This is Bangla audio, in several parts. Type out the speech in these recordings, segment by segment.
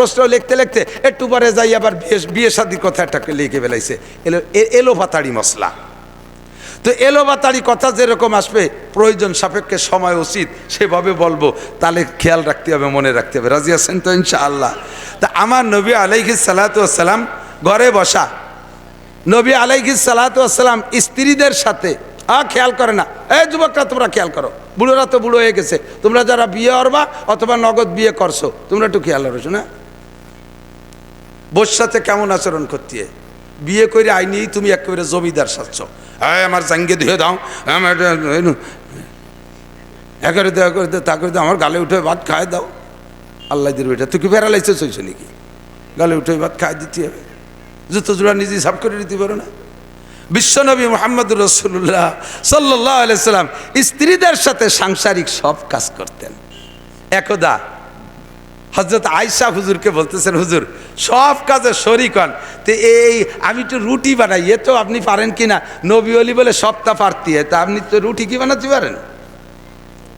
প্রশ্ন লিখতে লিখতে একটু পরে যাই আবার বিয়ে বিয়ে কথা একটা লিখে বেলাইছে এলো এলো পাতাড়ি মশলা। তো এলো বাতাড়ি কথা যেরকম আসবে, প্রয়োজন সাপেক্ষে সময় উচিত, সেভাবে বলব। তাহলে খেয়াল রাখতে হবে, মনে রাখতে হবে। রাজি আছেন তো ইনশাআল্লাহ? তা আমার নবী আলাইহি সালাম ঘরে বসা। নবী আলাইহি সালাম স্ত্রীদের সাথে, আ, খেয়াল করে না। এই যুবকরা, তোমরা খেয়াল করো। বুড়োরা তো বুড়ো হয়ে গেছে। তোমরা যারা বিয়ে করবা অথবা নগদ বিয়ে করছ, তোমরা একটু খেয়াল রাখছো না বোর সাথে কেমন আচরণ করতে? বিয়ে করে আইনেই তুমি একেবারে জমিদার সাজছ হ্যাঁ আমার জাঙ্গে ধুয়ে দাও। একেবারে দেওয়া করে দে তা করে দাও আমার গালে উঠে ভাত খায় দাও। আল্লাহ দির বেটা তুই কি প্যারালাইসিস হয়েছে নাকি? গালে উঠে ভাত খায় দিতে হবে। জুতো জোড়া নিজে সাফ করে দিতে পারো না? বিশ্বনবী মোহাম্মদ রসুল্লাহ সাল্লাহ আলাইসাল্লাম স্ত্রীদের সাথে সাংসারিক সব কাজ করতেন। একদা হজরত আয়সা হুজুরকে বলতেছেন, হুজুর সব কাজে শরিক হন। তো এই, আমি একটু রুটি বানাই, এ তো আপনি পারেন কি না নবী অলি বলে সপ্তাহ পারতি তা আপনি তো রুটি কি বানাতে পারেন?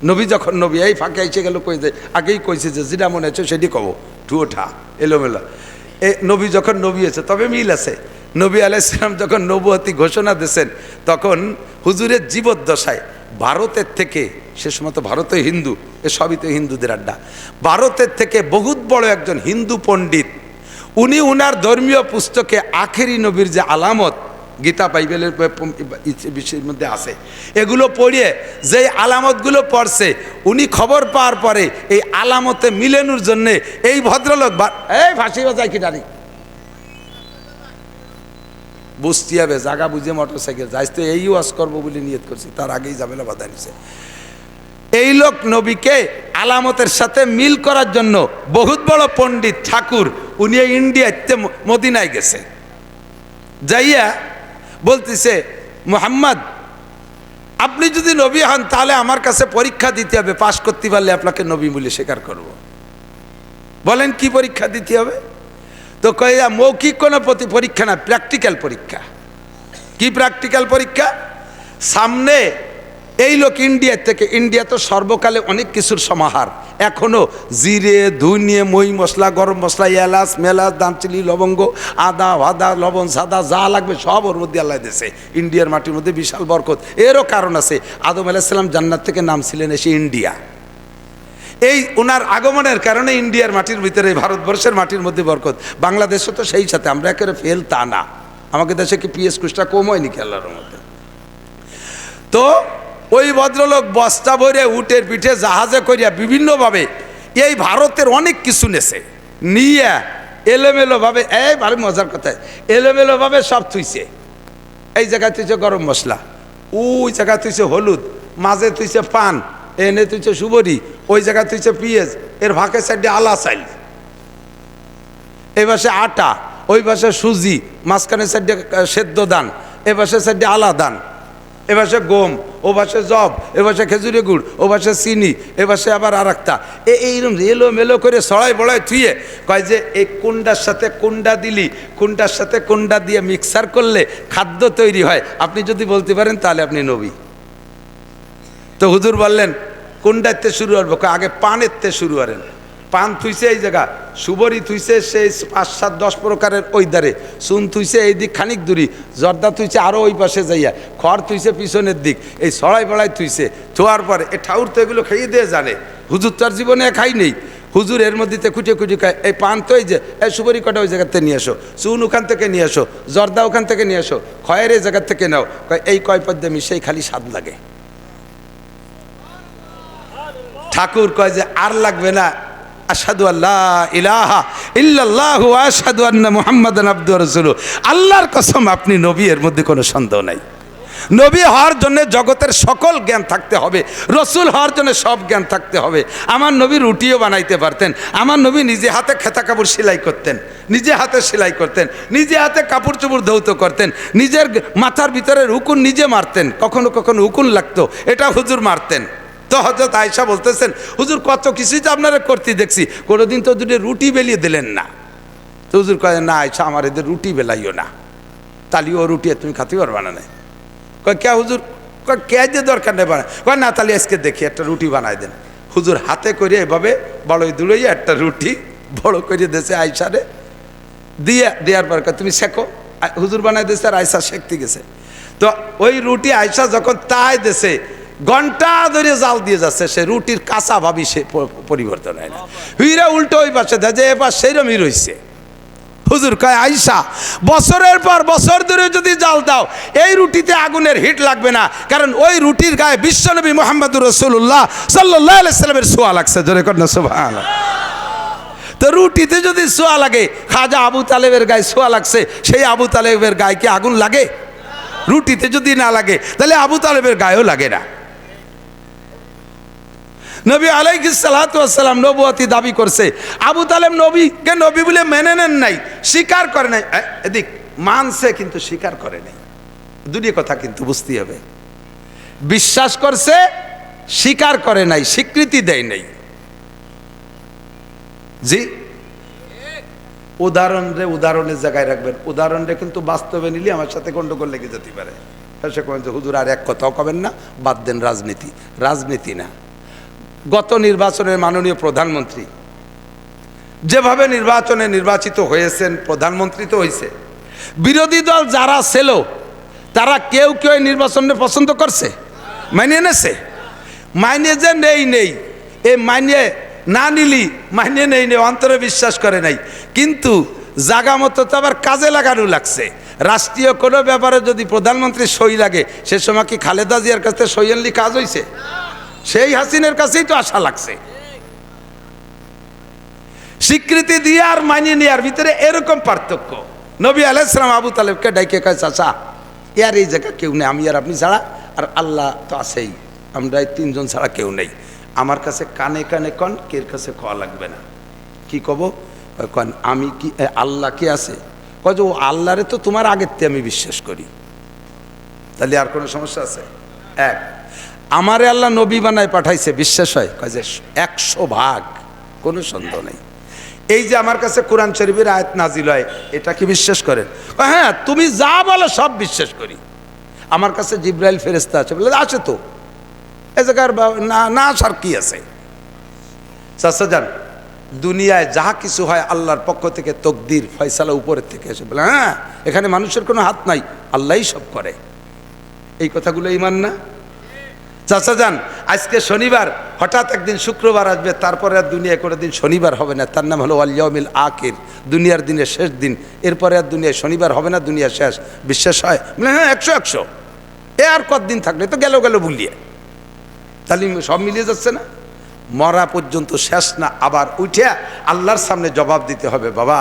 নবী যখন নবী, এই ফাঁকে এসে গেল কই যে, আগেই কইছে যে, যেটা মনে হচ্ছে সেটি কব ঠুয়োঠা এলোমেলো। এ নবী যখন নবী আছে তবে মিল আছে। নবী আলাইসালাম যখন নবুয়তি ঘোষণা দিয়েছেন, তখন হুজুরের জীবদ্দশায় ভারতের থেকে, সে সময় তো ভারতে হিন্দু, এ সবই তো হিন্দুদের আড্ডা, ভারতের থেকে বহুত বড় একজন হিন্দু পণ্ডিত উনি উনার ধর্মীয় পুস্তকে আখেরি নবীর যে আলামত, গীতা বাইবেলের বিষয়ের মধ্যে আছে, এগুলো পড়িয়ে যে আলামতগুলো পড়ছে, উনি খবর পাওয়ার পরে এই আলামতে মিলেনুর জন্য এই ভদ্রলোক এই ফাঁসি বাজায় কি ডারি বুঝতে হবে, জাগা বুঝে মোটর সাইকেল যাইস এই ওয়াজ করব বলে নিয়ত করছি, তার আগেই ঝামেলা বাধা নিছে। এই লোক নবীকে আলামতের সাথে মিল করার জন্য বহুত বড় পণ্ডিত, ঠাকুর, উনি ইন্ডিয়াতে মদিনায় গেছে। যাইয়া বলতেছে, মোহাম্মদ, আপনি যদি নবী হন তাহলে আমার কাছে পরীক্ষা দিতে হবে, পাশ করতে পারলে আপনাকে নবী বলে স্বীকার করব। বলেন, কি পরীক্ষা দিতে হবে? তো কয়া মৌখিক কোনো প্রতি, পরীক্ষা না প্র্যাকটিক্যাল পরীক্ষা। কি প্র্যাকটিক্যাল পরীক্ষা? সামনে এই লোক ইন্ডিয়ার থেকে, ইন্ডিয়া তো সর্বকালে অনেক কিছুর সমাহার। এখনও জিরে ধুনিয়ে মই মশলা, গরম মশলা, এলাচ, মেলাচ দামচিনি লবঙ্গ, আদা, ভাদা, লবণ, সাদা, যা লাগবে সব ওর মধ্যে আল্লাহ দেশে ইন্ডিয়ার মাটির মধ্যে বিশাল বরকত। এরও কারণ আছে, আদম আলাইসাল্লাম জান্নাত থেকে নামছিলেন এসে ইন্ডিয়া। এই ওনার আগমনের কারণে ইন্ডিয়ার মাটির ভিতরে, ভারতবর্ষের মাটির মধ্যে বরকত। বাংলাদেশও তো সেই সাথে, আমরা একেবারে ফেল তা না। আমাকে দেশে কি পিএস কুচটা কম হয়নি আল্লাহর মধ্যে তো ওই ভদ্রলোক বস্তা ভরে উটের পিঠে জাহাজে করিয়া বিভিন্নভাবে এই ভারতের অনেক কিছু নেছে। নিয়ে এলোমেলোভাবে, এই ভালো মজার কথা, এলোমেলোভাবে সব থুইছে। এই জায়গায় তুইছে গরম মশলা, ওই জায়গায় তুইছে হলুদ, মাঝে তুইছে পান, এনে তুইছে সুবরি, ওই জায়গায় তুইছে পিঁয়াজ, এর ভাকে সাইডে আলা চাইল এই পাশে আটা, ওই পাশে সুজি মাঝখানে সাইডে সেদ্ধ দান, এ পাশে সাইডে আলা দান এ পাশে গম, ও পাশে জব, এ পাশে খেজুরি গুড়, ও পাশে চিনি, এ পাশে আবার আর একটা এ এইরকম এলো মেলো করে সড়াই বড়াই থুয়ে কয় যে, এই কুন্ডার সাথে কুন্ডা দিলি কুন্ডার সাথে কুন্ডা দিয়ে মিক্সার করলে খাদ্য তৈরি হয়। আপনি যদি বলতে পারেন, তাহলে আপনি নবী। তো হুজুর বললেন কোনটাতে শুরু করব। কয়, আগে পানেরতে শুরু করেন। পান থুইছে এই জায়গা, সুবরি থুইছে সেই পাঁচ সাত দশ প্রকারের ওই ধারে চুন থুইছে এই দিক, খানিক দূরি জর্দা থুইছে আরও ওই পাশে যাইয়া, খড় থুইছে পিছনের দিক, এই সড়াই বড়াই থুইছে। থোয়ার পরে, এ ঠাউর তো এগুলো খেয়ে দিয়ে জানে, হুজুর তার জীবনে খাই নেই। হুজুর এর মধ্যে খুঁটে খুঁটে খায়, এই পান তো এই যে, এই সুবরি কটা ওই জায়গাতে নিয়ে আসো, চুন ওখান থেকে নিয়ে আসো, জর্দা ওখান থেকে নিয়ে আসো, খয়ের এই জায়গা থেকে নাও এই কয় পদ্মে মিশেই খালি স্বাদ লাগে। ঠাকুর কয় যে, আর লাগবে না আসাদু আল্লাহ ইলাহা ইল্লাল্লাহু আসাদু আন্না মুহাম্মাদান আব্দুর রাসূলু আল্লাহর কসম, আপনি নবী, এর মধ্যে কোনো সন্দেহ নাই। নবী হওয়ার জন্য জগতের সকল জ্ঞান থাকতে হবে। রসুল হওয়ার জন্য সব জ্ঞান থাকতে হবে। আমার নবী রুটিও বানাইতে পারতেন। আমার নবী নিজে হাতে খেতা কাপড় সেলাই করতেন। নিজে হাতে সেলাই করতেন। নিজে হাতে কাপড় চোপড় ধৌত করতেন। নিজের মাথার ভিতরে উকুন নিজে মারতেন। কখনো কখনো উকুন লাগতো। এটা হুজুর মারতেন। তো হজরত আয়সা বলতেছেন, হুজুর, কত কিছুই তো আপনারা করতে দেখছি। কোনোদিন তো দুটো রুটি বেলিয়ে দিলেন না। তো হুজুর কয়, না আয়সা আমার এদের রুটি বেলাইও না। তালি ও রুটি তুমি খাতে পারবা না নাই। কয়, কে হুজুর? কয়, কে যে দরকার নেই বানায়। কয়, না, তাহলে আজকে দেখি, একটা রুটি বানাই দেন। হুজুর হাতে করে এভাবে বড়ই দূরে একটা রুটি বড় করে দেশে আইসারে দিয়ে, দেওয়ার পর তুমি শেখো। হুজুর বানাই দিয়েছে আর আয়সা শেখতে গেছে। তো ওই রুটি আয়সা যখন তাই দেশে ঘণ্টা ধরে জাল দিয়ে যাচ্ছে, সে রুটির কাঁচা ভাবি সে পরিবর্তন হয় না। হুইরা উল্টো ওই পাশে দেয়, যে এবার সেইরমই রয়েছে হুজুর কয় আইসা বছরের পর বছর ধরে যদি জাল দাও, এই রুটিতে আগুনের হিট লাগবে না, কারণ ওই রুটির গায়ে বিশ্বনবী মোহাম্মদুর রসুল্লাহ সাল্লাহ সোয়া লাগছে, জোরে কর না সোভান তো রুটিতে যদি সোয়া লাগে, খাজা আবু তালেবের গায়ে সোয়া লাগছে, সেই আবু তালেবের গায়ে কি আগুন লাগে? রুটিতে যদি না লাগে, তাহলে আবু তালেবের গায়েও লাগে না। নবী আলাইসালাম নবুয়াতি দাবি করছে। আবু তালেব নবীকে নবী বলে মেনে নেন নাই, স্বীকার করে নাই। এদিক, মানছে কিন্তু স্বীকার করে নাই। দুটি কথা কিন্তু বুঝতে হবে। বিশ্বাস করছে, স্বীকার করে নাই, স্বীকৃতি দেয় নাই। জি? উদাহরণ রে, উদাহরণের জায়গায় রাখবেন। উদাহরণ রে কিন্তু বাস্তবে নিলে আমার সাথে গন্ডগোল লেগে যেতে পারে। সে কবেন যে, হুজুর আর এক কথাও কবেন না, বাদ দেন রাজনীতি। রাজনীতি না। গত নির্বাচনের মাননীয় প্রধানমন্ত্রী। যেভাবে নির্বাচনে নির্বাচিত হয়েছেন, প্রধানমন্ত্রী তো হয়েছে বিরোধী দল যারা ছিল, তারা কেউ কেউ নির্বাচনে পছন্দ করছে? মানিয়ে নেছে? মাইনে যে নেই নেই। এ মাইনে না নিলি, মাইনে নেই নেই। অন্তরে বিশ্বাস করে নাই। কিন্তু জাগা মতো তো আবার কাজে লাগানো লাগছে। রাষ্ট্রীয় কোনো ব্যাপারে যদি প্রধানমন্ত্রী সই লাগে, সে সময় কি খালেদা জিয়ার কাছে সই আনলি কাজ হয়েছে সেই হাসিনের কাছেই তো আশা লাগছে। স্বীকৃতি দিয়ে আর মানিয়ে নেওয়ার ভিতরে এরকম পার্থক্য। নবী আলাইসালাম আবু তালেবকে ডাইকে কয়, চাচা, ইয়ার এই জায়গা কেউ নেই, আমি আর আপনি ছাড়া আর আল্লাহ তো আছেই। আমরা এই তিনজন ছাড়া কেউ নেই। আমার কাছে কানে কানে কন, কের কাছে কয়া লাগবে না। কি কব? কন, আমি কি আল্লাহ কি আছে? কয় যে, ও আল্লাহরে তো তোমার আগের আমি বিশ্বাস করি। তাহলে আর কোনো সমস্যা আছে? এক। আমারে আল্লাহ নবী বানায় পাঠাইছে, বিশ্বাস হয়? কয় যে একশো ভাগ, কোনো সন্দেহ নেই। এই যে আমার কাছে কোরআন শরীফের আয়াত নাজিল হয়, এটা কি বিশ্বাস করেন? হ্যাঁ তুমি যা বলো সব বিশ্বাস করি। আমার কাছে জিব্রাইল ফেরেস্তা আছে, বলে, আছে তো। এ জায়গার না না আসার কি আছে? চাচা যান, দুনিয়ায় যা কিছু হয় আল্লাহর পক্ষ থেকে তকদির, ফয়সালা উপরের থেকে এসে বলে হ্যাঁ এখানে মানুষের কোনো হাত নাই, আল্লাহই সব করে। এই কথাগুলো ইমান না? চাচা যান, আজকে শনিবার, হঠাৎ একদিন শুক্রবার আসবে, তারপরে আর দুনিয়া করে দিন শনিবার হবে না। তার নাম হলো আল্লাহমিল আকির দুনিয়ার দিনের শেষ দিন। এরপরে আর দুনিয়ায় শনিবার হবে না, দুনিয়া শেষ। বিশ্বাস হয়? হ্যাঁ একশো একশো। এ আর কতদিন থাকলে তো গেল গেল ভুলিয়ে। তাহলে সব মিলিয়ে যাচ্ছে না? মরা পর্যন্ত শেষ না, আবার উঠে আল্লাহর সামনে জবাব দিতে হবে, বাবা।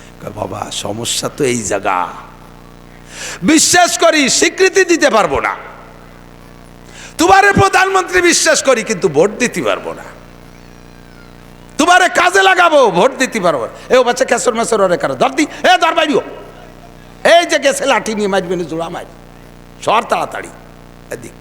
বাবা, সমস্যা তো এই জায়গা। বিশ্বাস করি, স্বীকৃতি দিতে পারব না। তোমারে প্রধানমন্ত্রী বিশ্বাস করি, কিন্তু ভোট দিতে পারব না। তোমারে কাজে লাগাবো, ভোট দিতে পারব এ ও বাচ্চা ক্যাসর ম্যাসর ওরে কারও ধর দি। এ ধর বাইরিও এই যে গেছে লাঠি নিয়ে মারবে না জোড়া মারি সর তাড়াতাড়ি। এদিক।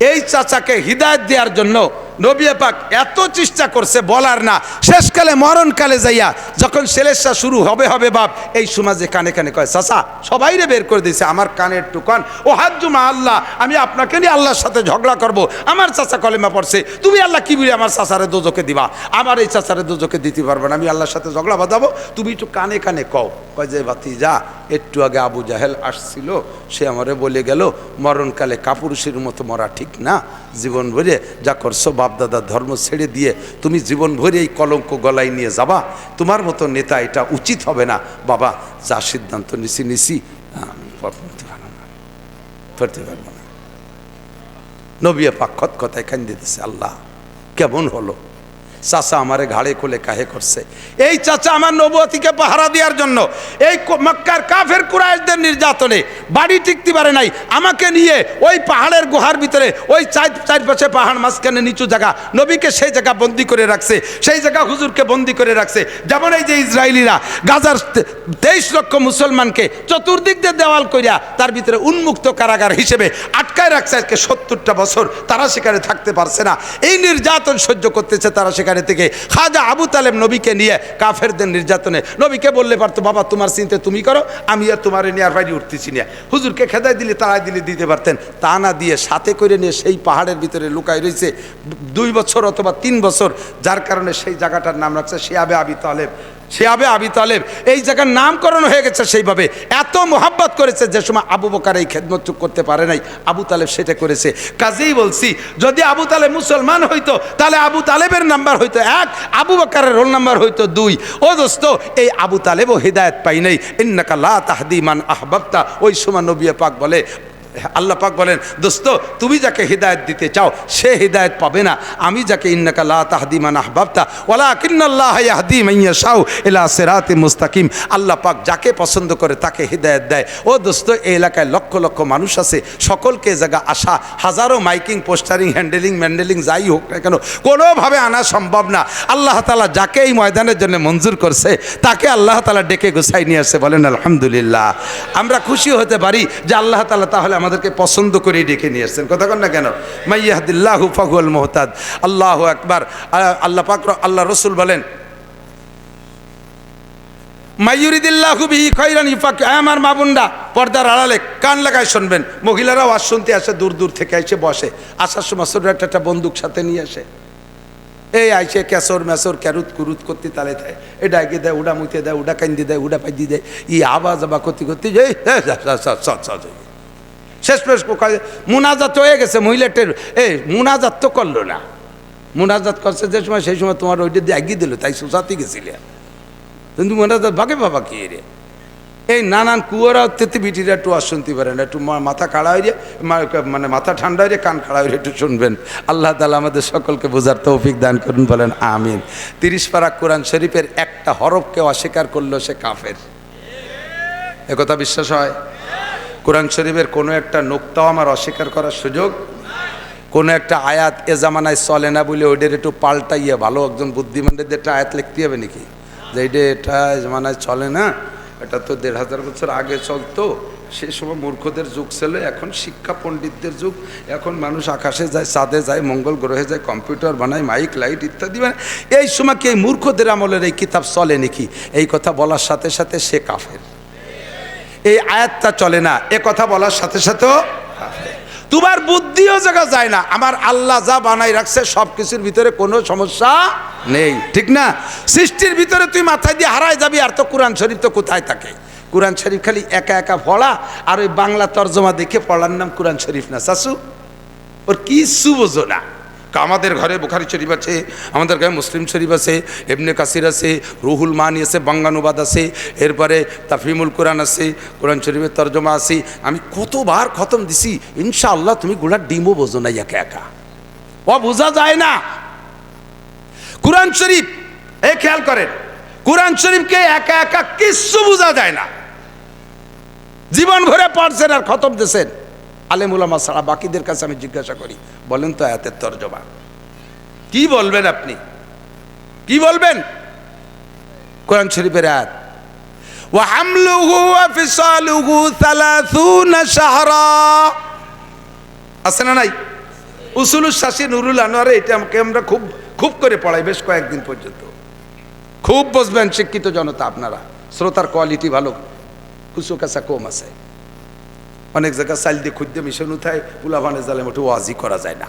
এই চাচাকে হৃদায়ত দেওয়ার জন্য নবী পাক এত চেষ্টা করছে বলার না। শেষকালে, মরণকালে যাইয়া যখন সেলেসা শুরু হবে হবে বাপ, এই সমাজে কানে কানে কয়, চাচা সবাই রে বের করে দিয়েছে আমার কানের টুকান। ও হাজুমা আল্লাহ, আমি আপনাকে নিয়ে আল্লাহর সাথে ঝগড়া করব। আমার চাচা কলেমা পড়ছে, তুমি আল্লাহ কি বলি আমার চাচারে দোজকে দিবা? আমার এই চাচারে দোজকে দিতে পারবে না, আমি আল্লাহর সাথে ঝগড়া বাঁধাবো। তুমি একটু কানে কানে কও। কয় যে বাতি যা একটু আগে আবু জাহেল আসছিল, সে আমারে বলে গেল, মরণকালে কাপুরুষের মতো মরা ঠিক না। জীবন ভরে যা করছ বাপদাদার ধর্ম ছেড়ে দিয়ে তুমি জীবন ভরে এই কলঙ্ক গলায় নিয়ে যাবা, তোমার মতো নেতা এটা উচিত হবে না। বাবা, যা সিদ্ধান্ত নিছি নিছি। পড়তে পারব না পড়তে নবিয়া পাক্ষত কথায় খান দিতেছে আল্লাহ, কেমন হলো? চাচা আমারে ঘাড়ে কোলে কাহে করছে। এই চাচা আমার নবতিকে পাহারা দেওয়ার জন্য, এই মক্কার কাফের কুরাইশদের নির্যাতনে বাড়ি টিকতে পারে নাই, আমাকে নিয়ে ওই পাহাড়ের গুহার ভিতরে, ওই চার চারপাশে পাহাড় মাঝখানে নিচু জায়গা, নবীকে সেই জায়গা বন্দি করে রাখছে, সেই জায়গা হুজুরকে বন্দি করে রাখছে। যেমন এই যে ইসরায়েলিরা গাজার তেইশ লক্ষ মুসলমানকে চতুর্দিক দিয়ে দেওয়াল করিয়া তার ভিতরে উন্মুক্ত কারাগার হিসেবে আটকায় রাখছে আজকে সত্তরটা বছর, তারা সেখানে থাকতে পারছে না। এই নির্যাতন সহ্য করতেছে তারা সেখানে। থেকে খাজা আবু তালেব নবীকে নিয়ে কাফেরদের নির্যাতনে। নবীকে বললে পারতো, বাবা, তোমার চিন্তা তুমি করো আমি আর তোমার নিয়ে আর বাইরে উঠতেছি নিয়ে হুজুরকে খেদাই দিলে তারাই দিলে দিতে পারতেন। তা না দিয়ে সাথে করে নিয়ে সেই পাহাড়ের ভিতরে লুকাই রয়েছে দুই বছর অথবা তিন বছর, যার কারণে সেই জায়গাটার নাম রাখছে সে আবে আবি তালেব। শিয়াবে আবি তালেব। এই জায়গার নামকরণ হয়ে গেছে সেইভাবে। এত মোহাব্বত করেছে যে সময় আবু বকার এই খেদমত করতে পারে নাই। আবু তালেব সেটা করেছে। কাজেই বলছি, যদি আবু তালেব মুসলমান হইতো, তাহলে আবু তালেবের নাম্বার হইতো এক, আবু বকারের রোল নাম্বার হইতো দুই। ও দোস্ত, এই আবু তালেবও হৃদায়ত পাই নাই। ইন্নাকা লা তাহদি মান আহবাবতা। ওই সময় নবী পাক বলে আল্লাহ পাক বলেন, দোস্ত, তুমি যাকে হৃদায়ত দিতে চাও, সে হৃদায়ত পাবে না। আমি যাকে ইন্নাকা লা তাহদি মান আহবাবতা ওয়ালা কিন্নাল্লাহ মাইয়া এলা সেরাতে মুস্তাকিম। আল্লাহ পাক যাকে পছন্দ করে তাকে হৃদায়ত দেয়। ও দোস্ত, এই এলাকায় লক্ষ লক্ষ মানুষ আছে, সকলকে জায়গা আসা, হাজারো মাইকিং, পোস্টারিং, হ্যান্ডেলিং, ম্যান্ডেলিং, যাই হোক না কেন, কোনোভাবে আনা সম্ভব না। আল্লাহ তালা যাকে এই ময়দানের জন্য মঞ্জুর করছে, তাকে আল্লাহ তালা ডেকে গোছাই নিয়ে আসছে বলেন, আলহামদুলিল্লাহ। আমরা খুশি হতে পারি যে আল্লাহ তালা তাহলে আমাদেরকে পছন্দ করে ডেকে নিয়ে আসছেন কথা কন না কেন মাইয়াহদিল্লাহ ফাহুল মোহতাদ আল্লাহ একবার আল্লাহ পাক আল্লাহ রসুল বলেন আমার পর্দার আড়ালে কান লাগায় শুনবেন মহিলারাও আজ শুনতে আসে দূর দূর থেকে এসে বসে আসার সময় একটা একটা বন্দুক সাথে নিয়ে আসে এই আইসে ক্যাসর ম্যাসর ক্যারুত কুরুত করতে তালে দেয় উডা মুতে দেয় উডা কান্দি দেয় উডা দেয় ই আওয়াজ আবা করতে করতে যে শেষ পেশ মুনাজাত হয়ে গেছে, মহিলাটের এই মুনাজাত তো করল না। মুনাজাত করছে যে সময়, সেই সময় তোমার ওইটা দিয়ে এগিয়ে দিল, তাই সুসাতে গেছিলে। কিন্তু মোনাজাত ভাগে বাবা কি রে? এই নানান কুয়ারা তেতে বিটিরা একটু শুনতে পারে না, একটু মাথা কাড়া হয়ে মানে মাথা ঠান্ডা হয়ে কান খাড়া হয়ে একটু শুনবেন। আল্লাহ তালা আমাদের সকলকে বোঝার তৌফিক দান করুন, বলেন আমিন। তিরিশ পারা কোরআন শরীফের একটা হরফকে অস্বীকার করল সে কাফের। একথা বিশ্বাস হয়? কোরআন শরীফের কোনো একটা নোক্তাও আমার অস্বীকার করার সুযোগ। কোনো একটা আয়াত এ জামানায় চলে না বলে ওইটার একটু পাল্টাইয়ে ভালো একজন বুদ্ধিমানদের একটা আয়াত লিখতে হবে নাকি? যে এটা এ জামানায় চলে না, এটা তো দেড় হাজার বছর আগে চলতো। সে সময় মূর্খদের যুগ ছিল, এখন শিক্ষা পণ্ডিতদের যুগ। এখন মানুষ আকাশে যায় চাঁদে যায়, মঙ্গল গ্রহে যায়, কম্পিউটার বানায়, মাইক, লাইট ইত্যাদি বানায়। এই সময় কি এই মূর্খদের আমলের এই কিতাব চলে নাকি? এই কথা বলার সাথে সাথে সে কাফের। এই আয়াতটা চলে না, এ কথা বলার সাথে সাথেও তোমার বুদ্ধিও জায়গা যায় না। আমার আল্লাহ যা বানাই রাখছে, সব কিছুর ভিতরে কোনো সমস্যা নেই। ঠিক না? সৃষ্টির ভিতরে তুই মাথায় দিয়ে হারায় যাবি, আর তো কোরআন শরীফ তো কোথায় থাকে? কোরআন শরীফ খালি একা একা পড়া, আর ওই বাংলা তর্জমা দেখে পড়ার নাম কোরআন শরীফ না শাশু ওর কিছু বোঝো না আমাদের ঘরে বুখারি শরীফ আছে, আমাদের ঘরে মুসলিম শরীফ আছে এমনি কাসির আছে, রুহুল মানি আছে, বাঙ্গানুবাদ আছে, এরপরে তাফিমুল কোরআন আছে, কোরআন শরীফের তর্জমা আছে। আমি কতবার খতম দিছি, ইনশাআল্লাহ তুমি গোড়ার ডিমও বোঝো না একা একা। ও, বোঝা যায় না। কোরআন শরীফ, এ খেয়াল করেন, কোরআন শরীফকে একা একা কিচ্ছু বোঝা যায় না। জীবন ভরে পড়ছেন আর খতম দিয়েছেন আলেমুলামা ছাড়া বাকিদের কাছে আমি জিজ্ঞাসা করি বলেন তো আয়াতের তর্জমা কি বলবেন আপনি কি বলবেন কোরআন শরীফের আয়াত وحمله وفصاله ثلاثون شهرا আছে না নাই উসুলুস শাসি নুরুল আনোয়ারে এটা আমাকে আমরা খুব খুব করে পড়াই বেশ কয়েকদিন পর্যন্ত খুব বসবেন শিক্ষিত জনতা আপনারা শ্রোতার কোয়ালিটি ভালো কুসু কাছা কম আছে অনেক জায়গায় চাইল দিয়ে খুদ্দে মিশন উঠায় পুলাভানে জালে মোটে ওয়াজি করা যায় না।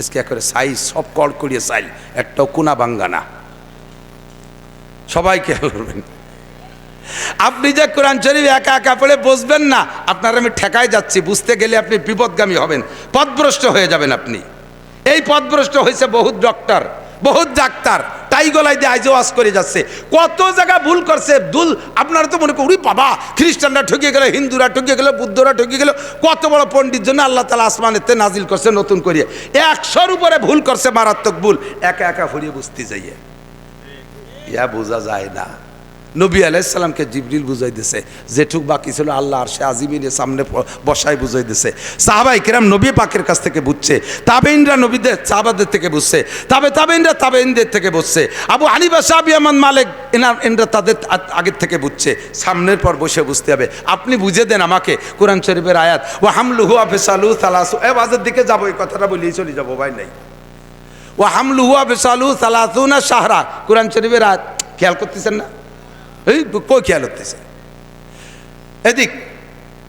আজকে একেবারে সাইজ সব কড় করিয়ে চাইল, একটাও কোনা ভাঙ্গা না। সবাই খেয়াল করবেন। আপনি যে কোরআন শরীফ একা একা পড়ে বসবেন না, আপনার আমি ঠেকায় যাচ্ছি, বুঝতে গেলে আপনি বিপদগামী হবেন পথভ্রষ্ট হয়ে যাবেন আপনি। এই পথভ্রষ্ট হয়েছে বহুত ডক্টর বহুত ডাক্তার। টাই গলায় দিয়ে আইজে ওয়াজ করে যাচ্ছে। কত জায়গা ভুল করছে দুল আপনারা তো মনে করি বাবা, খ্রিস্টানরা ঠকিয়ে গেল, হিন্দুরা ঠকিয়ে গেল, বুদ্ধরা ঠকিয়ে গেল, কত বড় পণ্ডিত জন্য আল্লাহ তালা আসমানেতে নাজিল করছে নতুন করে একশোর উপরে ভুল করছে মারাত্মক ভুল। একা একা ফুরিয়ে বুঝতে যাইয়ে। ইয়া বোঝা যায় না। নবী আলাইসাল্লামকে জিবরিল বুঝাই দিছে যেটুক বাকি ছিল আল্লাহ আর সে আজিমিনের সামনে বসাই বুঝাই দিছে সাহাবাই কিরাম নবী পাকের কাছ থেকে বুঝছে তাবেইনরা নবীদের, সাহাবাদের থেকে বুঝছে, তাবে তাবেইনরা তাবেইনদের থেকে বুঝছে, আবু আলিবা সাহাবি আমান মালিক, এনার, এনরা তাদের আগের থেকে বুঝছে, সামনের পর বসে বুঝতে হবে। আপনি বুঝে দেন আমাকে, কোরআন শরীফের আয়াত ও হামলুহু আফেসালু তালাসু এ বাজের দিকে যাব, এই কথাটা বলিয়ে চলে যাব ভাই নাই। ও হামলুহু আফেসালু সালাসুনা সাহরা কোরআন শরীফের আয়াত, খেয়াল করতেছেন না? এই, কই খেয়াল হতেছে এদিক,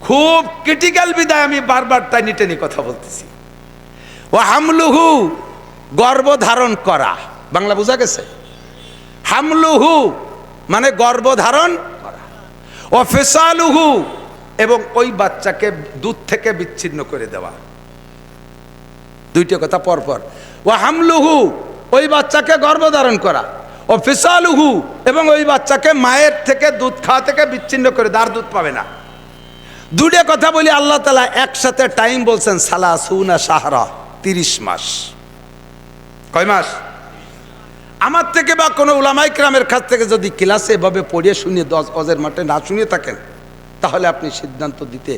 খুব ক্রিটিক্যাল বিদায় আমি বারবার টাইনি টেনি কথা বলতেছি। ও হামলুহু গর্ভ ধারণ করা। বাংলা বোঝা গেছে? হামলুহু মানে গর্ভ ধারণ করা। ও ফেসালুহু, এবং ওই বাচ্চাকে দুধ থেকে বিচ্ছিন্ন করে দেওয়া। দুইটা কথা পরপর। ও হামলুহু, ওই বাচ্চাকে গর্ভধারণ করা। ও এবং ওই বাচ্চাকে মায়ের থেকে দুধ খাওয়া থেকে বিচ্ছিন্ন করে দার দুধ পাবে না। দুটো কথা বলি, আল্লাহ তালা একসাথে টাইম বলছেন সালা সুনা সাহারা তিরিশ মাস। কয় মাস? আমার থেকে বা কোনো উলামাই ক্রামের কাছ থেকে যদি ক্লাসে এভাবে পড়িয়ে শুনিয়ে দশ অজের মাঠে না শুনিয়ে থাকেন, তাহলে আপনি সিদ্ধান্ত দিতে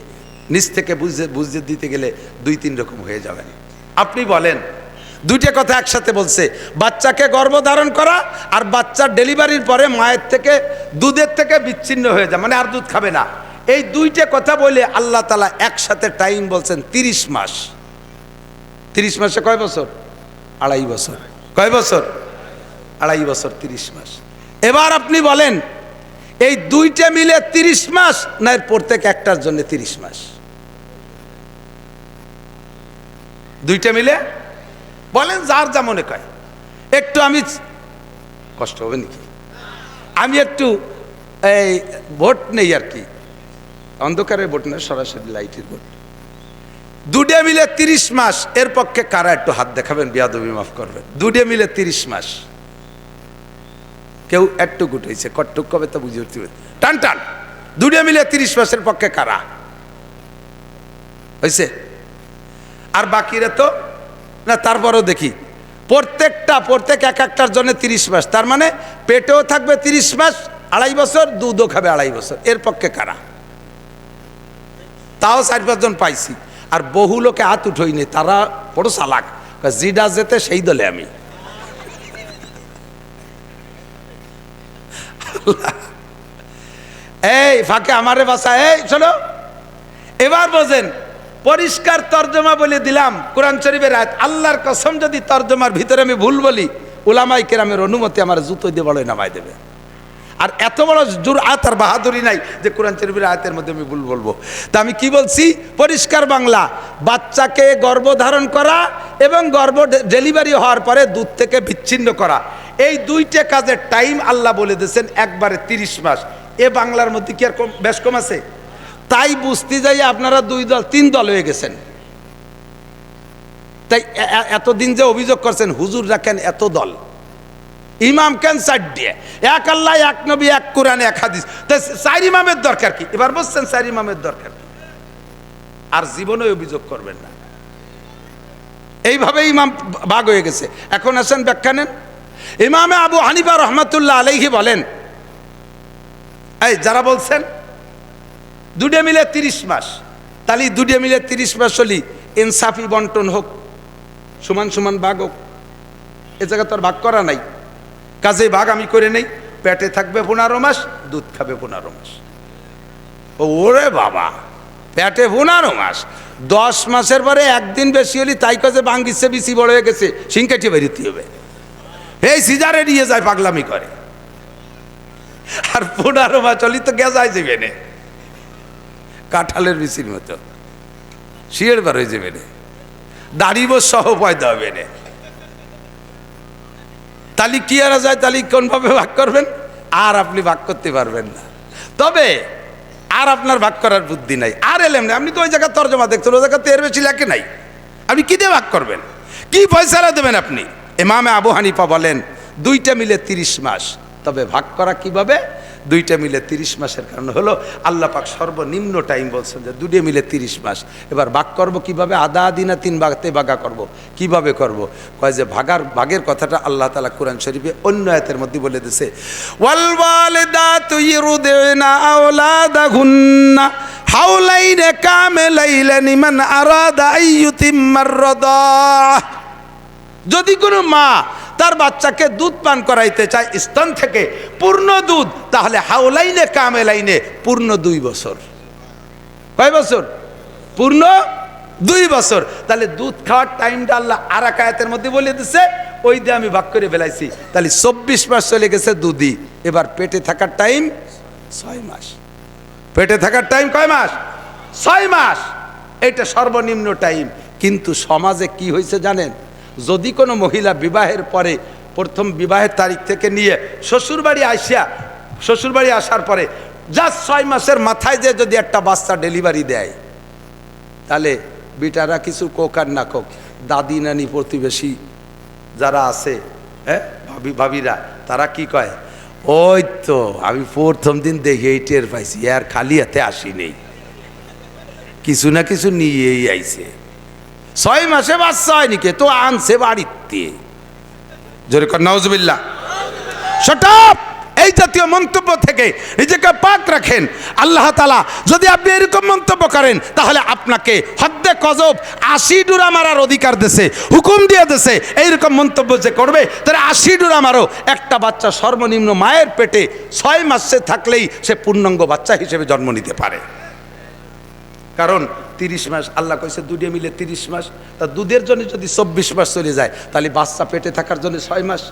নিজ থেকে বুঝে বুঝতে দিতে গেলে দুই তিন রকম হয়ে যাবেন আপনি বলেন দুইটা কথা একসাথে বলছে। বাচ্চাকে গর্ভধারণ করা আর বাচ্চার ডেলিভারির পরে মায়ের থেকে দুধের থেকে বিচ্ছিন্ন হয়ে যায় মানে আর দুধ খাবে না। এই দুইটা কথা বলে আল্লাহ তালা একসাথে টাইম বলছেন তিরিশ মাস। তিরিশ মাসে কয় বছর? আড়াই বছর। কয় বছর? আড়াই বছর, তিরিশ মাস। এবার আপনি বলেন, এই দুইটা মিলে তিরিশ মাস না এর প্রত্যেক একটার জন্য তিরিশ মাস? দুইটা মিলে বলেন যার যা মনে কয়। একটু আমি কষ্ট হবে নাকি? আমি একটু এই ভোট নেই আর কি। অন্ধকারের ভোট না, সরাসরি লাইটের ভোট। দুডে মিলে তিরিশ মাস, এর পক্ষে কারা একটু হাত দেখাবেন, বিয়াদবি মাফ করবেন। দুডে মিলে তিরিশ মাস। কেউ একটু গুটাইছে কট্টুক কবে তো বুঝে উঠতে। টান টান। দুটে মিলে তিরিশ মাসের পক্ষে কারা? হয়েছে? আর বাকিরা তো না, তারপরও দেখি। প্রত্যেকটা, প্রত্যেক এক একটার জন্য তিরিশ মাস। তার মানে পেটেও থাকবে তিরিশ মাস, আড়াই বছর, দুধও খাবে আড়াই বছর। এর পক্ষে কারা? তাও চার পাঁচজন পাইছি। আর বহু লোকে হাত উঠোইনি তারা বড় চালাক। জিডা যেতে, সেই দলে আমি। এই, ফাঁকে আমারে বাসা এই, শোনো। এবার বোঝেন পরিষ্কার তর্জমা বলে দিলাম কোরআন শরীফের আয়াত। আল্লাহর কসম যদি তর্জমার ভিতরে আমি ভুল বলি ওলামাই কেরামের অনুমতি আমার জুতো দিয়ে বড় নামাই দেবে। আর এত বড় জোর আয়াত আর বাহাদুরি নাই যে কোরআন শরীফের আয়াতের মধ্যে আমি ভুল বলব। তা আমি কি বলছি? পরিষ্কার বাংলা, বাচ্চাকে গর্ভধারণ করা এবং গর্ভ ডেলিভারি হওয়ার পরে দুধ থেকে বিচ্ছিন্ন করা। এই দুইটা কাজের টাইম আল্লাহ বলে দিয়েছেন একবারে তিরিশ মাস। এ বাংলার মধ্যে কি আর কম, বেশ কম আছে? তাই বুঝতে যাই আপনারা দুই দল, তিন দল হয়ে গেছেন। তাই এতদিন যে অভিযোগ করছেন, হুজুর রাখেন এত দল। ইমাম কেন সাইড দিয়ে? এক আল্লাহ, এক নবী, এক কোরআন, এক হাদিস। তাই চার ইমামের দরকার কি? এবার বলছেন চার ইমামের দরকার কি? আর জীবনে অভিযোগ করবেন না। এইভাবে ইমাম ভাগ হয়ে গেছে। এখন আসেন ব্যাখ্যা নেন। ইমামে আবু হানিফা রহমতুল্লাহ আলাইহি বলেন, এই যারা বলছেন দুটে মিলে তিরিশ মাস। তাহলে দুটে মিলে তিরিশ মাস হলি ইনসাফি বন্টন হোক, সমান সমান ভাগ হোক। এ জায়গা তো আর ভাগ করা নাই। কাজে ভাগ আমি করে নেই। পেটে থাকবে পনেরো মাস, দুধ খাবে পনেরো মাস। ওরে বাবা, পেটে পনেরো মাস। দশ মাসের পরে একদিন বেশি হলি তাই কাজে বাঙ্গিছে বেশি বড় হয়ে গেছে সিংকাঠি বেরোতে হবে। এই সিজারে নিয়ে যায় পাগলামি করে। আর পনেরো মাস হলি তো গেজায় যাবে না। কাঁঠালের বিচির মতো শিয়ের বার হয়ে যাবে না দাড়িব সহ পয়দা হবে না তালি কি আর যায় তালি কোনভাবে ভাগ করবেন? আর আপনি ভাগ করতে পারবেন না। তবে আর আপনার ভাগ করার বুদ্ধি নাই। আর এলেম না আপনি তো ওই জায়গায় তর্জমা দেখছেন, ওই জায়গাতে এর বেশি লেখে নাই। আপনি কি দিয়ে ভাগ করবেন? কি ফয়সালা দেবেন আপনি? এমামে আবু হানিফা বলেন, দুইটা মিলে তিরিশ মাস। তবে ভাগ করা কীভাবে? দুইটা মিলে তিরিশ মাসের কারণ হলো আল্লাহ পাক সর্বনিম্ন টাইম বলছেন যে দুটো মিলে তিরিশ মাস। এবার ভাগ করব কীভাবে? আদা আদি না তিন ভাগতে ভাগা করব। কীভাবে করব? কয় যে ভাগার, ভাগের কথাটা আল্লাহ তালা কোরআন শরীফে অন্য আয়াতের মধ্যে বলে দিছে আরাদা রাদাহ যদি কোনো মা তার বাচ্চাকে দুধ পান করাইতে চায় স্তন থেকে পূর্ণ দুধ, তাহলে হাওলাইনে কামেলাইনে পূর্ণ দুই বছর। কয় বছর? পূর্ণ দুই বছর। তাহলে দুধ খাওয়ার টাইমটা আল্লাহ আর এক আয়াতের মধ্যে বলে দিছে। ওই দিয়ে আমি ভাগ করে ফেলাইছি। তাহলে চব্বিশ মাস চলে গেছে দুধই। এবার পেটে থাকার টাইম ছয় মাস। পেটে থাকার টাইম কয় মাস? ছয় মাস। এটা সর্বনিম্ন টাইম। কিন্তু সমাজে কি হয়েছে জানেন? যদি কোনো মহিলা বিবাহের পরে প্রথম বিবাহের তারিখ থেকে নিয়ে শ্বশুরবাড়ি আসিয়া, শ্বশুরবাড়ি আসার পরে জাস্ট ছয় মাসের মাথায় যে যদি একটা বাচ্চা ডেলিভারি দেয়, তাহলে বিটারা কিছু কোক আর না কোক, দাদি নানি প্রতিবেশী যারা আছে হ্যাঁ ভাবি ভাবিরা, তারা কি কয়, ওই তো, আমি প্রথম দিন দেখে এই টের পাইছি, আর খালি হাতে আসি নেই। কিছু না কিছু নিয়েই আইছে। ছয় মাসে বাচ্চা হয়নি কে? তো আনছে বাড়িতে। জোরে শটাপ এই জাতীয় মন্তব্য থেকে নিজেকে পাক রাখেন। আল্লাহ তালা যদি আপনি এরকম মন্তব্য করেন, তাহলে আপনাকে হদ্দে কজব আশি ডুরা মারার অধিকার দেশে হুকুম দিয়ে দেশে এইরকম মন্তব্য যে করবে, তাহলে আশি ডুরা মারো। একটা বাচ্চা সর্বনিম্ন মায়ের পেটে ছয় মাসে থাকলেই সে পূর্ণাঙ্গ বাচ্চা হিসেবে জন্ম নিতে পারে। কারণ তিরিশ মাস, আল্লাহ কইছে দুধে মিলে তিরিশ মাস। তা দুধের জন্য যদি চব্বিশ মাস চলে যায়, তাহলে বাচ্চা পেটে থাকার জন্য ছয় মাস।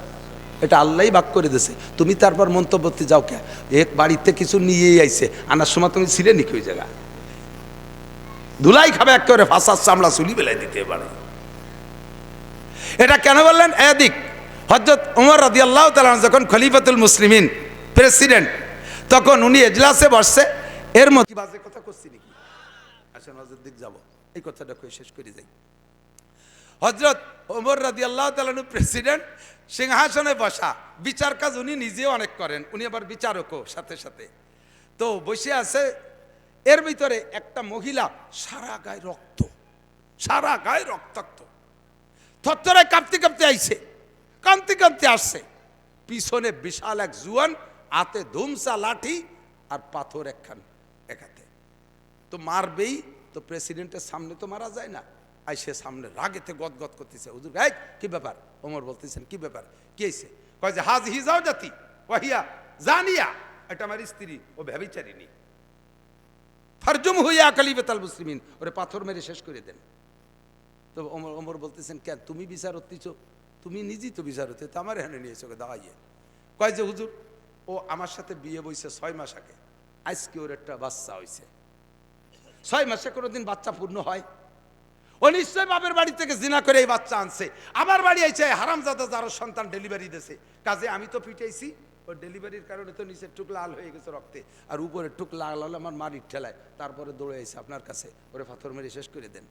এটা আল্লাহই বাক করে দিছে তুমি তারপর মন্তব্যতে যাও কে? এক বাড়িতে কিছু নিয়েই আইছে। আনার সময় তুমি ছিলে নাকি ওই জায়গা ধুলাই খাবে এক করে ফাঁসার চামড়া চুলি বেলায় দিতে পারে। এটা কেন বললেন? এদিক হজরত উমর রাদি আল্লাহ যখন খলিফাতুল মুসলিমিন, প্রেসিডেন্ট, তখন উনি এজলাসে বসছে। এর মধ্যে বাজে কথা করছি নাকি? আসেন দিক যাব। এই কথাটা কয়ে শেষ করে যাই। হজরত ওমর রাদি আল্লাহ তালানু প্রেসিডেন্ট সিংহাসনে বসা। বিচার কাজ উনি নিজেও অনেক করেন, উনি আবার বিচারকও সাথে সাথে। তো বসে আছে, এর ভিতরে একটা মহিলা সারা গায়ে রক্ত, সারা গায়ে রক্তাক্ত। থরথরে কাঁপতে কাঁপতে আইছে, কাঁদতে কাঁদতে আসছে। পিছনে বিশাল এক জুয়ান, হাতে ধুমসা লাঠি আর পাথর একখান একাতে তো মারবেই তো প্রেসিডেন্টের সামনে তো মারা যায় না। আই সে সামনে রাগেতে গদগদ করতেছে। হুজুর, এই কি ব্যাপার? ওমর বলতেছেন, কি ব্যাপার? কি হয়েছে? কয় যে, হাজ হি যাও জাতি ওয়াহিয়া জানিয়া। এটা আমার স্ত্রী, ও ভ্যাবিচারিনি ফারজুম হইয়া কালিবেতাল মুসলিমিন। ওরে পাথর মেরে শেষ করে দেন। তো ওমর ওমর বলতেছেন, কেন তুমি বিচার হতেছ তুমি নিজেই তো বিচার হতে আমার এখানে নিয়েছো দাঁড়াইয়ে। কয় যে, হুজুর, ও আমার সাথে বিয়ে বইছে ছয় মাস আগে। আজকে ওর একটা বাচ্চা হয়েছে ছয় মাসে কোনোদিন বাচ্চা পূর্ণ হয়। ও নিশ্চয় বাপের বাড়ি থেকে জিনা করে এই বাচ্চা আনছে। আবার বাড়ি আইছে, হারামজাদা যারো সন্তান ডেলিভারি দিয়েছে কাজে আমি তো পিটাইছি, ওর ডেলিভারির কারণে তো নিচের টুক লাল হয়ে গেছে রক্তে। আর উপরে টুক লাল হলে আমার মারির ঠেলায়। তারপরে দৌড়ে আইছে আপনার কাছে। ওরে পাথর মেরে শেষ করে দেন।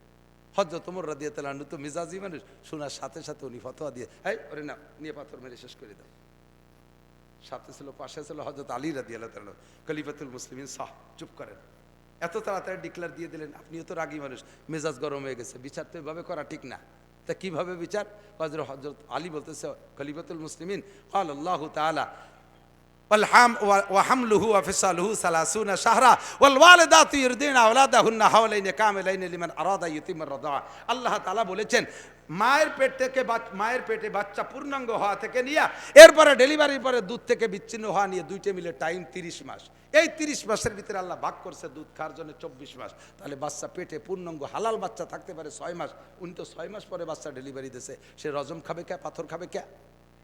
হজ তোমার রাদিয়া তালান্ডু তো মিজাজি মানুষ, শোনার সাথে সাথে উনি ফতোয়া দিয়ে, এই, ওরে না নিয়ে পাথর মেরে শেষ করে দাও। সাথে ছিল, পাশে ছিল হজরত আলী রাদি আল্লাহ তাল কলিফাতুল মুসলিমিন, সাহ, চুপ করেন। এত তাড়াতাড়ি ডিক্লার দিয়ে দিলেন, আপনিও তো রাগি মানুষ, মেজাজ গরম হয়ে গেছে, বিচার তো এভাবে করা ঠিক না। তা কীভাবে বিচার? হজরত হজরত আলী বলতেছে, খলিফাতুল মুসলিমিন কাল আল্লাহ তালা والحام وحمله وفصاله ثلاثون شهرا والوالدات يرضين اولادهن حولين كاملين لمن اراد ان يتم الرضاعه আল্লাহ তাআলা বলেছেন মায়ের পেট থেকে বাচ- মায়ের পেটে বাচ্চা পূর্ণাঙ্গ হওয়া থেকে নিয়ে এরপরে ডেলিভারির পরে দুধ থেকে বিচ্ছিন্ন হওয়া নিয়ে দুইটা মিলে টাইম তিরিশ মাস এই তিরিশ মাসের ভিতরে আল্লাহ ভাগ করছে দুধ খাওয়ার জন্য চব্বিশ মাস তাহলে বাচ্চা পেটে পূর্ণাঙ্গ হালাল বাচ্চা থাকতে পারে ছয় মাস উনি তো ছয় মাস পরে বাচ্চা ডেলিভারি দিয়েছে সে রজম খাবে কে পাথর খাবে কে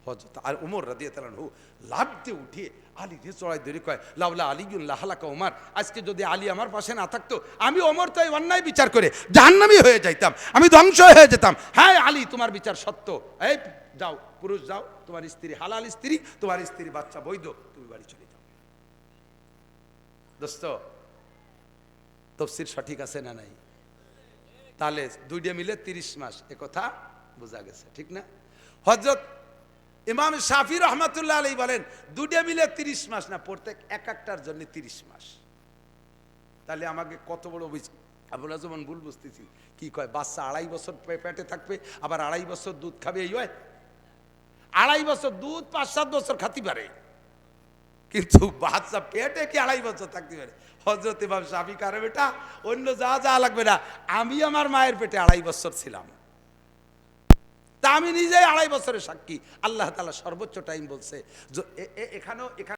হজরত আর উমর রাদিয়ে তালান হু লাভ দিয়ে উঠিয়ে আলী রে চড়াই ধরে কয় লাউলা আলিগুল্লাহ হালাকা উমার, আজকে যদি আলী আমার পাশে না থাকতো, আমি অমর তো এই অন্যায় বিচার করে জাহান্নামি হয়ে যাইতাম, আমি ধ্বংস হয়ে যেতাম। হ্যাঁ আলী, তোমার বিচার সত্য। এই যাও, পুরুষ যাও, তোমার স্ত্রী, হালাল স্ত্রী, তোমার স্ত্রী বাচ্চা বৈধ, তুমি বাড়ি চলে যাও। দোস্ত, তফসির সঠিক আছে না নাই? তাহলে দুইটা মিলে তিরিশ মাস, এ কথা বোঝা গেছে, ঠিক না? হজরত ইমাম শাফি রহমাতুল্লাহ আলী বলেন দুটো মিলে তিরিশ মাস না, প্রত্যেক এক একটার জন্য তিরিশ মাস। তাহলে আমাকে কত বড় অভিযোগ। আমরা যেমন ভুল বুঝতেছি। কি কয়, বাচ্চা আড়াই বছর পেটে থাকবে, আবার আড়াই বছর দুধ খাবে, এই হয়? আড়াই বছর দুধ পাঁচ সাত বছর খাতে পারে। কিন্তু বাচ্চা পেটে কি আড়াই বছর থাকতে পারে? হজরত ইমাম শাফি কারে বেটা? অন্য যা যা লাগবে না। আমি আমার মায়ের পেটে আড়াই বছর ছিলাম। তা আমি নিজেই আড়াই বছরের সাক্ষী। আল্লাহ তালা সর্বোচ্চ টাইম বলছে। এখানেও এখানে